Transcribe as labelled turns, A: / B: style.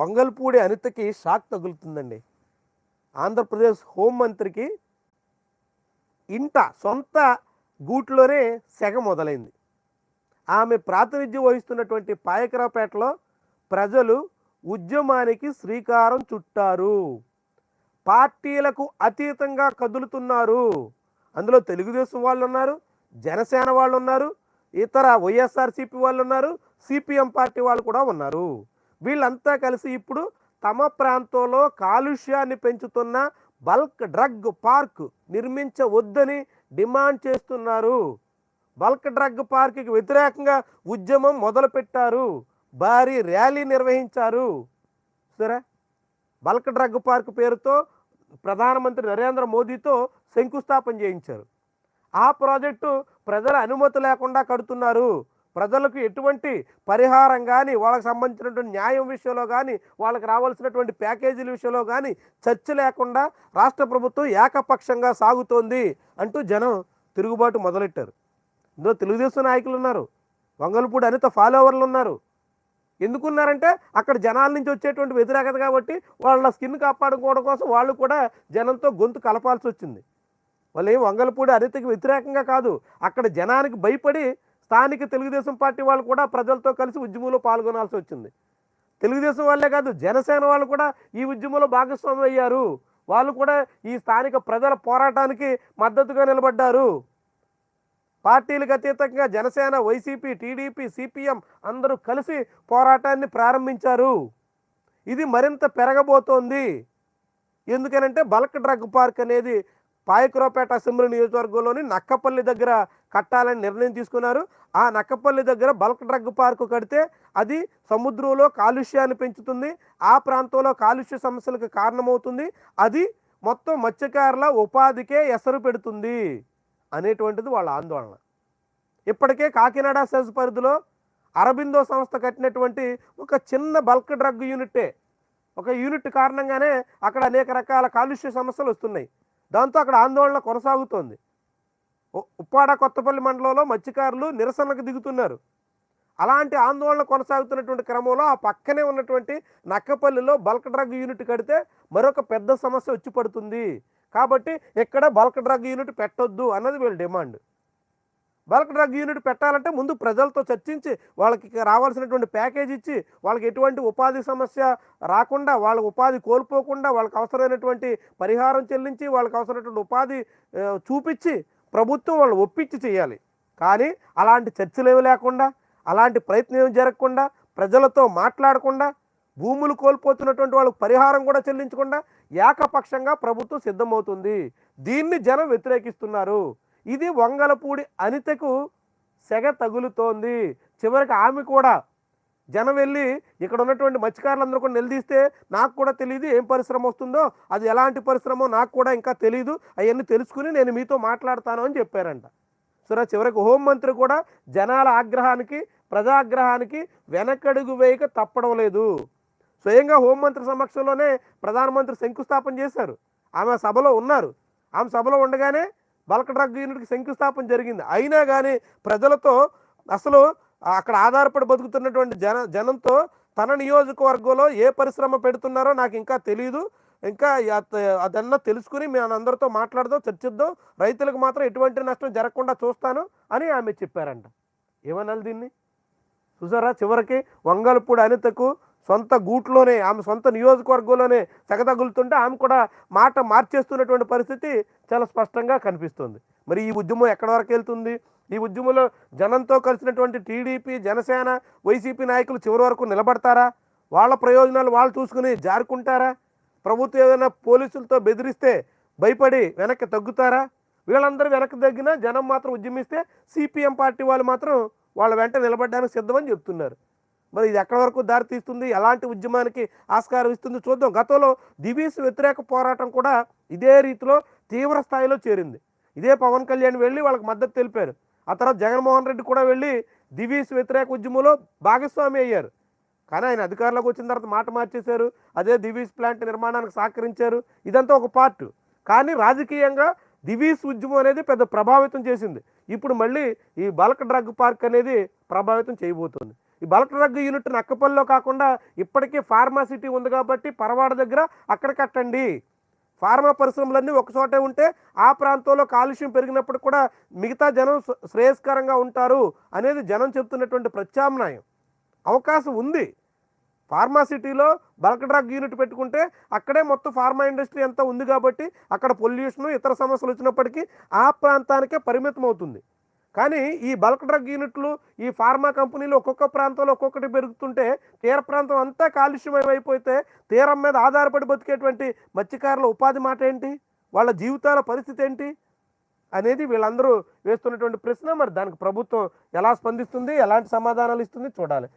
A: వంగల్పూడి అనితకి షాక్ తగులుతుందండి. ఆంధ్రప్రదేశ్ హోంమంత్రికి ఇంట సొంత గూట్లోనే సెగ మొదలైంది. ఆమె ప్రాతినిధ్యం వహిస్తున్నటువంటి పాయకరావుపేటలో ప్రజలు ఉద్యమానికి శ్రీకారం చుట్టారు. పార్టీలకు అతీతంగా కదులుతున్నారు. అందులో తెలుగుదేశం వాళ్ళు ఉన్నారు జనసేన వాళ్ళు ఉన్నారు ఇతర వైఎస్ఆర్సీపీ వాళ్ళు ఉన్నారు సిపిఎం పార్టీ వాళ్ళు కూడా ఉన్నారు. వీళ్ళంతా కలిసి ఇప్పుడు తమ ప్రాంతంలో కాలుష్యాన్ని పెంచుతున్న బల్క్ డ్రగ్ పార్క్ నిర్మించవద్దని డిమాండ్ చేస్తున్నారు. బల్క్ డ్రగ్ పార్క్కి వ్యతిరేకంగా ఉద్యమం మొదలుపెట్టారు. భారీ ర్యాలీ నిర్వహించారు. సరే? బల్క్ డ్రగ్ పార్క్ పేరుతో ప్రధానమంత్రి నరేంద్ర మోదీతో శంకుస్థాపన చేయించారు. ఆ ప్రాజెక్టు ప్రజల అనుమతి లేకుండా కడుతున్నారు. ప్రజలకు ఎటువంటి పరిహారం కానీ వాళ్ళకి సంబంధించినటువంటి న్యాయం విషయంలో కానీ వాళ్ళకి రావాల్సినటువంటి ప్యాకేజీల విషయంలో కానీ చర్చ లేకుండా రాష్ట్ర ప్రభుత్వం ఏకపక్షంగా సాగుతోంది అంటూ జనం తిరుగుబాటు మొదలెట్టారు. ఇందులో తెలుగుదేశం నాయకులు ఉన్నారు వంగలపూడి అనిత ఫాలోవర్లు ఉన్నారు. ఎందుకున్నారంటే అక్కడ జనాల నుంచి వచ్చేటువంటి వ్యతిరేకత కాబట్టి వాళ్ళ స్కిన్ కాపాడుకోవడం కోసం వాళ్ళు కూడా జనంతో గొంతు కలపాల్సి వచ్చింది. వాళ్ళు ఏం వంగలపూడి అనితకి వ్యతిరేకంగా కాదు అక్కడ జనానికి భయపడి స్థానిక తెలుగుదేశం పార్టీ వాళ్ళు కూడా ప్రజలతో కలిసి ఉద్యమంలో పాల్గొనాల్సి వచ్చింది. తెలుగుదేశం వాళ్ళే కాదు జనసేన వాళ్ళు కూడా ఈ ఉద్యమంలో భాగస్వామి అయ్యారు వాళ్ళు కూడా ఈ స్థానిక ప్రజల పోరాటానికి మద్దతుగా నిలబడ్డారు. పార్టీలకు అతీతంగా జనసేన వైసీపీ టీడీపీ సిపిఎం అందరూ కలిసి పోరాటాన్ని ప్రారంభించారు. ఇది మరింత పెరగబోతోంది. ఎందుకనంటే బల్క్ డ్రగ్ పార్క్ అనేది పాయకురావుపేట అసెంబ్లీ నియోజకవర్గంలోని నక్కపల్లి దగ్గర కట్టాలని నిర్ణయం తీసుకున్నారు. ఆ నక్కపల్లి దగ్గర బల్క్ డ్రగ్ పార్కు కడితే అది సముద్రంలో కాలుష్యాన్ని పెంచుతుంది. ఆ ప్రాంతంలో కాలుష్య సమస్యలకు కారణమవుతుంది. అది మొత్తం మత్స్యకారుల ఉపాధికే ఎసరు పెడుతుంది అనేటువంటిది వాళ్ళ ఆందోళన. ఇప్పటికే కాకినాడ సెస్ పరిధిలో అరబిందో సంస్థ కట్టినటువంటి ఒక చిన్న బల్క్ డ్రగ్ యూనిటే ఒక యూనిట్ కారణంగానే అక్కడ అనేక రకాల కాలుష్య సమస్యలు వస్తున్నాయి. దాంతో అక్కడ ఆందోళన కొనసాగుతోంది. ఉ- ఉప్పాడ కొత్తపల్లి మండలంలో మత్స్యకారులు నిరసనకు దిగుతున్నారు. అలాంటి ఆందోళన కొనసాగుతున్నటువంటి క్రమంలో ఆ పక్కనే ఉన్నటువంటి నక్కపల్లిలో బల్క్ డ్రగ్ యూనిట్ కడితే మరొక పెద్ద సమస్య వచ్చి పడుతుంది. కాబట్టి ఇక్కడ బల్క్ డ్రగ్ యూనిట్ పెట్టొద్దు అన్నది వీళ్ళ డిమాండ్. బల్క్ డ్రగ్ యూనిట్ పెట్టాలంటే ముందు ప్రజలతో చర్చించి వాళ్ళకి రావాల్సినటువంటి ప్యాకేజ్ ఇచ్చి వాళ్ళకి ఎటువంటి ఉపాధి సమస్య రాకుండా వాళ్ళ ఉపాధి కోల్పోకుండా వాళ్ళకి అవసరమైనటువంటి పరిహారం చెల్లించి వాళ్ళకి అవసరమైనటువంటి ఉపాధి చూపించి ప్రభుత్వం వాళ్ళు ఒప్పించి చేయాలి. కానీ అలాంటి చర్చలేమి లేకుండా అలాంటి ప్రయత్నం ఏమి జరగకుండా ప్రజలతో మాట్లాడకుండా భూములు కోల్పోతున్నటువంటి వాళ్ళకు పరిహారం కూడా చెల్లించకుండా ఏకపక్షంగా ప్రభుత్వం సిద్ధమవుతుంది. దీన్ని జనం వ్యతిరేకిస్తున్నారు. ఇది వంగలపూడి అనితకు సెగ తగులుతోంది. చివరికి ఆమె కూడా జనం వెళ్ళి ఇక్కడ ఉన్నటువంటి మత్స్యకారులందరూ కూడా నిలదీస్తే నాకు కూడా తెలియదు ఏం పరిశ్రమ వస్తుందో అది ఎలాంటి పరిశ్రమో నాకు కూడా ఇంకా తెలియదు అవన్నీ తెలుసుకుని నేను మీతో మాట్లాడతాను అని చెప్పారంట. సరే చివరికి హోంమంత్రి కూడా జనాల ఆగ్రహానికి ప్రజాగ్రహానికి వెనకడుగు వేయక తప్పడం లేదు. స్వయంగా హోంమంత్రి సమక్షంలోనే ప్రధానమంత్రి శంకుస్థాపన చేశారు. ఆమె సభలో ఉన్నారు. ఆమె సభలో ఉండగానే బల్క్ డ్రగ్ యూనిట్కి శంకుస్థాపన జరిగింది. అయినా కానీ ప్రజలతో అసలు అక్కడ ఆధారపడి బతుకుతున్నటువంటి జన జనంతో తన నియోజకవర్గంలో ఏ పరిశ్రమ పెడుతున్నారో నాకు ఇంకా తెలియదు ఇంకా అదన్నా తెలుసుకుని మేము అందరితో మాట్లాడదాం చర్చిద్దాం. రైతులకు మాత్రం ఎటువంటి నష్టం జరగకుండా చూస్తాను అని ఆమె చెప్పారంట. ఏమనాలి దీన్ని? చూసారా చివరికి వంగలపూడి అనితకు సొంత గూట్లోనే ఆమె సొంత నియోజకవర్గంలోనే తెగతగులుతుంటే ఆమె కూడా మాట మార్చేస్తున్నటువంటి పరిస్థితి చాలా స్పష్టంగా కనిపిస్తుంది. మరి ఈ ఉద్యమం ఎక్కడి వరకు వెళ్తుంది? ఈ ఉద్యమంలో జనంతో కలిసినటువంటి టీడీపీ జనసేన వైసీపీ నాయకులు చివరి వరకు నిలబడతారా? వాళ్ళ ప్రయోజనాలు వాళ్ళు చూసుకుని జారుకుంటారా? ప్రభుత్వం ఏదైనా పోలీసులతో బెదిరిస్తే భయపడి వెనక్కి తగ్గుతారా? వీళ్ళందరూ వెనక్కి తగ్గినా జనం మాత్రం ఉద్యమిస్తే సిపిఎం పార్టీ వాళ్ళు మాత్రం వాళ్ళ వెంట నిలబడడానికి సిద్ధమని చెప్తున్నారు. మరి ఇది ఎక్కడి వరకు దారితీస్తుంది ఎలాంటి ఉద్యమానికి ఆస్కారం ఇస్తుంది చూద్దాం. గతంలో దివీస్ వ్యతిరేక పోరాటం కూడా ఇదే రీతిలో తీవ్ర స్థాయిలో చేరింది. ఇదే పవన్ కళ్యాణ్ వెళ్ళి వాళ్ళకి మద్దతు తెలిపారు. ఆ తర్వాత జగన్మోహన్ రెడ్డి కూడా వెళ్ళి దివీస్ వ్యతిరేక ఉద్యమంలో భాగస్వామి అయ్యారు. కానీ ఆయన అధికారంలోకి వచ్చిన తర్వాత మాట మార్చేశారు. అదే దివీస్ ప్లాంట్ నిర్మాణానికి సహకరించారు. ఇదంతా ఒక పార్ట్. కానీ రాజకీయంగా దివీస్ ఉద్యమం అనేది పెద్ద ప్రభావితం చేసింది. ఇప్పుడు మళ్ళీ ఈ బల్క్ డ్రగ్ పార్క్ అనేది ప్రభావితం చేయబోతుంది. ఈ బల్క్ డ్రగ్ యూనిట్ నక్కపల్లిలో కాకుండా ఇప్పటికీ ఫార్మాసిటీ ఉంది కాబట్టి పరవాడ దగ్గర అక్కడ కట్టండి. ఫార్మా పరిశ్రమలన్నీ ఒకచోటే ఉంటే ఆ ప్రాంతంలో కాలుష్యం పెరిగినప్పుడు కూడా మిగతా జనం శ్రేయస్కరంగా ఉంటారు అనేది జనం చెప్తున్నటువంటి ప్రత్యామ్నాయం. అవకాశం ఉంది. ఫార్మా సిటీలో బల్క్ డ్రగ్ యూనిట్ పెట్టుకుంటే అక్కడే మొత్తం ఫార్మా ఇండస్ట్రీ అంతా ఉంది కాబట్టి అక్కడ పొల్యూషన్ ఇతర సమస్యలు వచ్చినప్పటికీ ఆ ప్రాంతానికే పరిమితం అవుతుంది కానీ ఈ బల్క్ డ్రగ్ యూనిట్లు ఈ ఫార్మా కంపెనీలు ఒక్కొక్క ప్రాంతంలో ఒక్కొక్కటి పెరుగుతుంటే తీర ప్రాంతం అంతా కాలుష్యమయం అయిపోతే తీరం మీద ఆధారపడి బతికేటువంటి మత్స్యకారుల ఉపాధి మాట ఏంటి? వాళ్ళ జీవితాల పరిస్థితి ఏంటి? అనేది వీళ్ళందరూ వేస్తున్నటువంటి ప్రశ్న. మరి దానికి ప్రభుత్వం ఎలా స్పందిస్తుంది? ఎలాంటి సమాధానాలు ఇస్తుంది? చూడాలి.